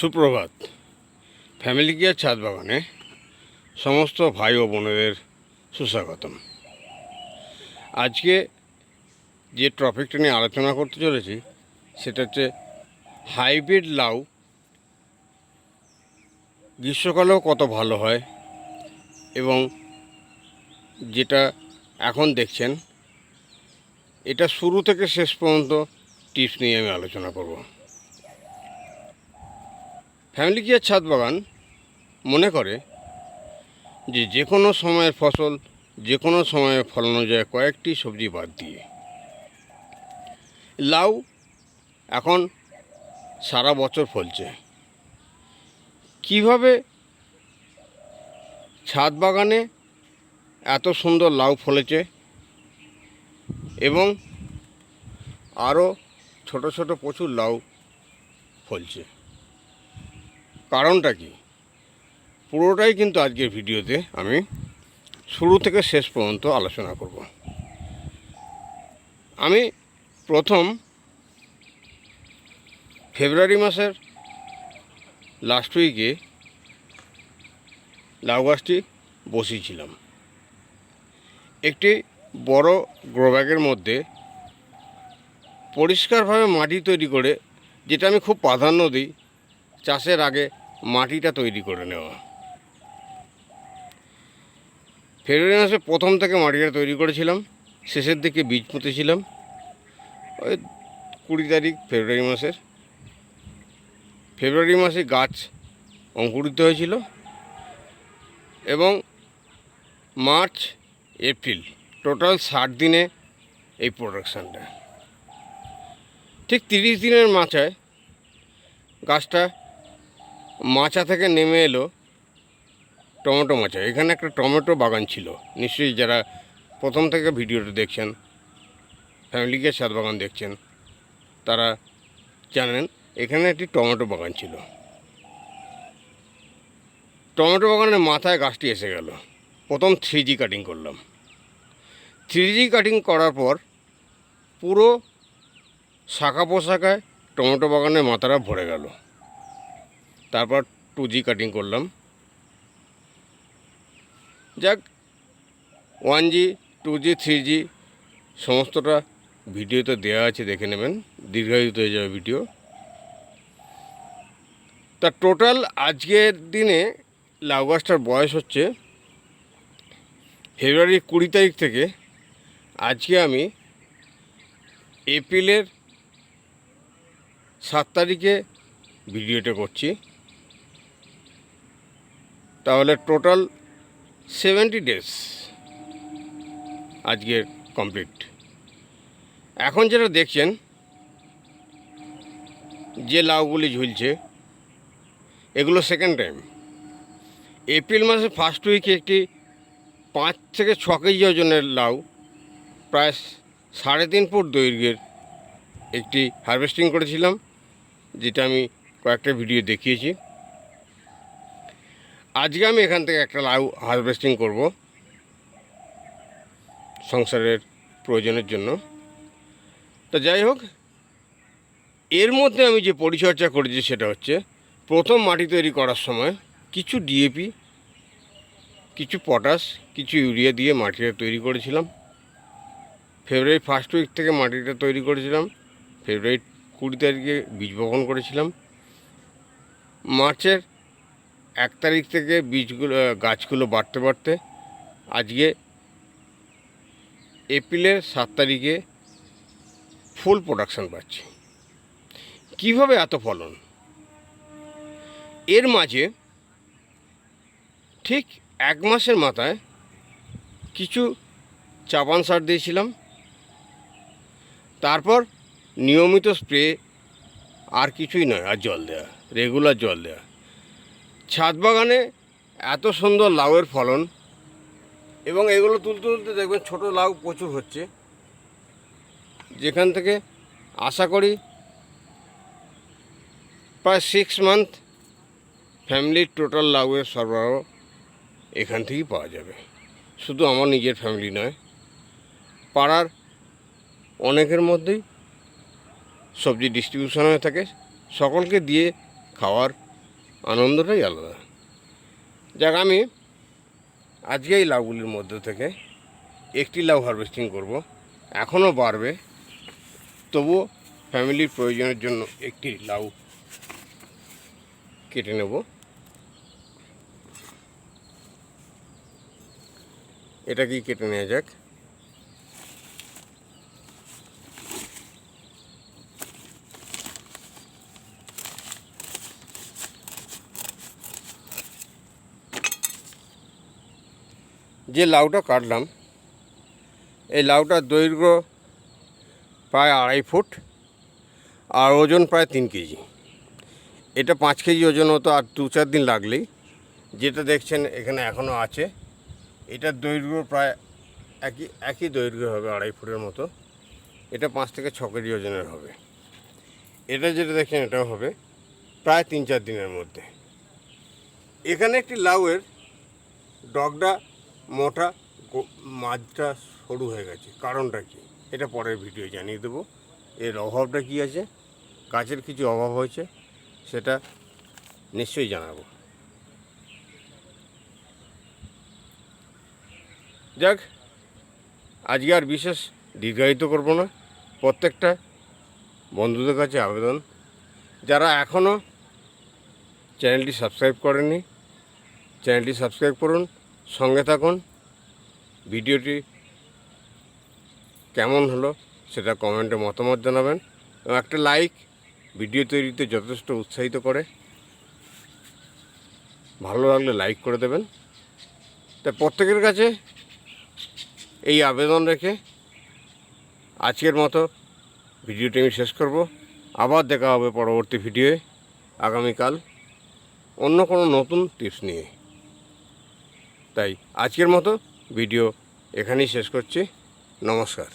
সুপ্রভাত। Family gear ছাদ বাগানে সমস্ত ভাই ও বোনেদের সুস্বাগতম। আজকে যে টপিকটা নিয়ে আলোচনা করতে চলেছি, সেটা হচ্ছে হাইব্রিড লাউ গ্রীষ্মকালেও কত ভালো হয় এবং যেটা এখন দেখছেন, এটা শুরু থেকে শেষ পর্যন্ত টিপস নিয়ে আমি আলোচনা করব। ফ্যামিলি গিয়ার ছাদ বাগান? মনে করে যে যে কোনো সময়ের ফসল, যে কোনো সময়ে ফলানো যায় কয়েকটি সবজি বাদ দিয়ে। লাউ এখন সারা বছর ফলছে। কীভাবে ছাদ বাগানে এত সুন্দর লাউ ফলেছে এবং আরও ছোট ছোট প্রচুর লাউ ফলছে? কারণটা কি? পুরোটাই কিন্তু আজকের ভিডিওতে আমি শুরু থেকে শেষ পর্যন্ত আলোচনা করব। আমি প্রথম ফেব্রুয়ারি মাসের লাস্ট উইকে লাউ গাছটি বসিয়েছিলাম। একটি বড় গ্রো ব্যাগের মধ্যে পরিষ্কারভাবে মাটি তৈরি করে, যেটা আমি খুব প্রাধান্য দিই, চাষের আগে মাটিটা তৈরি করে নেওয়া। ফেব্রুয়ারি মাসে প্রথম থেকে মাটিটা তৈরি করেছিলাম, শেষের দিকে বীজ পুঁতেছিলাম। ওই কুড়ি তারিখ ফেব্রুয়ারি মাসের। ফেব্রুয়ারি মাসে গাছ অঙ্কুরিত হয়েছিল এবং মার্চ, এপ্রিল, টোটাল ষাট দিনে এই প্রোডাকশানটা। ঠিক তিরিশ দিনের মাচায় গাছটা মাচা থেকে নেমে এলো টমেটো মাচা। এখানে একটা টমেটো বাগান ছিল। নিশ্চয়ই যারা প্রথম থেকে ভিডিওটা দেখছেন ফ্যামিলিকে ছাদ বাগান দেখছেন, তারা জানেন, এখানে একটি টমেটো বাগান ছিল। টমেটো বাগানের মাথায় গাছটি এসে গেল। প্রথম থ্রি কাটিং করলাম। থ্রি কাটিং করার পর পুরো শাখা পোশাকায় টমেটো বাগানের মাথাটা ভরে গেল। তারপর টু জি কাটিং করলাম। যাক one G two G three G সমস্তটা ভিডিওতে দেওয়া আছে, দেখে নেবেন। দীর্ঘায়িত হয়ে যাবে ভিডিও তা টোটাল আজকের দিনে লাউ গাছটার বয়স হচ্ছে ফেব্রুয়ারি কুড়ি তারিখ থেকে আজকে আমি এপ্রিলের সাত তারিখে ভিডিওটা করছি। তাহলে টোটাল সেভেন্টি ডেজ আজকের কমপ্লিট। এখন যেটা দেখছেন, যে লাউগুলি ঝুলছে, এগুলো সেকেন্ড টাইম এপ্রিল মাসে ফার্স্ট উইকে একটি পাঁচ থেকে ছ কেজি ওজনের লাউ, প্রায় সাড়ে তিন ফুট দৈর্ঘ্যের একটি হারভেস্টিং করেছিলাম, যেটা আমি কয়েকটা ভিডিও দেখিয়েছি। আজকে আমি এখান থেকে একটা লাউ হারভেস্টিং করব সংসারের প্রয়োজনের জন্য। তো যাই হোক, এর মধ্যে আমি যে পরিচর্যা করেছি সেটা হচ্ছে, প্রথম মাটি তৈরি করার সময় কিছু ডিএপি কিছু পটাশ কিছু ইউরিয়া দিয়ে মাটিটা তৈরি করেছিলাম। ফেব্রুয়ারি ফার্স্ট উইক থেকে মাটিটা তৈরি করেছিলাম। ফেব্রুয়ারি কুড়ি তারিখে বীজ বপন করেছিলাম। মার্চের এক তারিখ থেকে বীজগুলো গাছগুলো বাড়তে বাড়তে আজকে এপ্রিলের সাত তারিখে ফুল প্রোডাকশান পাচ্ছি কীভাবে এত ফলন? এর মাঝে ঠিক এক মাসের মাথায় কিছু চাপান সার দিয়েছিলাম। তারপর নিয়মিত স্প্রে আর কিছুই নয়, আর জল দেওয়া রেগুলার জল দেওয়া ছাদ বাগানে এত সুন্দর লাউয়ের ফলন এবং এগুলো তুলতে তুলতে দেখবেন ছোট লাউ প্রচুর হচ্ছে। যেখান থেকে আশা করি প্রায় সিক্স মান্থ ফ্যামিলির টোটাল লাউয়ের সরবরাহ এখান থেকেই পাওয়া যাবে। শুধু আমার নিজের ফ্যামিলি নয়, পাড়ার অনেকের মধ্যেই সবজি ডিস্ট্রিবিউশন হয়ে থাকে, সকলকে দিয়ে খাওয়ার আনন্দটাই আলাদা। যাক, আমি আজকে এই লাউগুলির মধ্যে থেকে একটি লাউ হারভেস্টিং করব। এখনও বাড়বে, তবুও ফ্যামিলির প্রয়োজনের জন্য একটি লাউ কেটে নেব। এটাকেই কেটে নেওয়া যাক? যে লাউটা কাটলাম, এই লাউটার দৈর্ঘ্য প্রায় আড়াই ফুট আর ওজন প্রায় তিন কেজি। এটা পাঁচ কেজি ওজন হতো আর দু চার দিন লাগলেই। যেটা দেখছেন এখানে এখনও আছে। এটার দৈর্ঘ্য প্রায় একই একই দৈর্ঘ্য হবে আড়াই ফুটের মতো। এটা পাঁচ থেকে ছ কেজি ওজনের হবে। এটা যেটা দেখছেন এটাও হবে প্রায় তিন চার দিনের মধ্যে। এখানে একটি লাউয়ের ডগটা মোটা মাঝটা সরু হয়ে গেছে। কারণটা কি? এটা পরের ভিডিও জানিয়ে দেবো। এর অভাবটা কি আছে? গাছের কিছু অভাব হয়েছে? সেটা নিশ্চয়ই জানাব। যাক, আজকে আর বিশেষ দীর্ঘায়িত করব না। প্রত্যেকটা বন্ধুদের কাছে আবেদন। যারা এখনও চ্যানেলটি সাবস্ক্রাইব করেননি, চ্যানেলটি সাবস্ক্রাইব করুন। সঙ্গে থাকুন। ভিডিওটি কেমন হলো সেটা কমেন্টে মতামত জানাবেন এবং একটা লাইক ভিডিও তৈরিতে যথেষ্ট উৎসাহিত করে। ভালো লাগলে লাইক করে দেবেন। তা প্রত্যেকের কাছে এই আবেদন রেখে আজকের মতো ভিডিওটি আমি শেষ করব। আবার দেখা হবে পরবর্তী ভিডিওয়ে। আগামীকাল অন্য কোনো নতুন টিপস নিয়ে। তাই আজকের মতো ভিডিও এখানেই শেষ করছি। নমস্কার।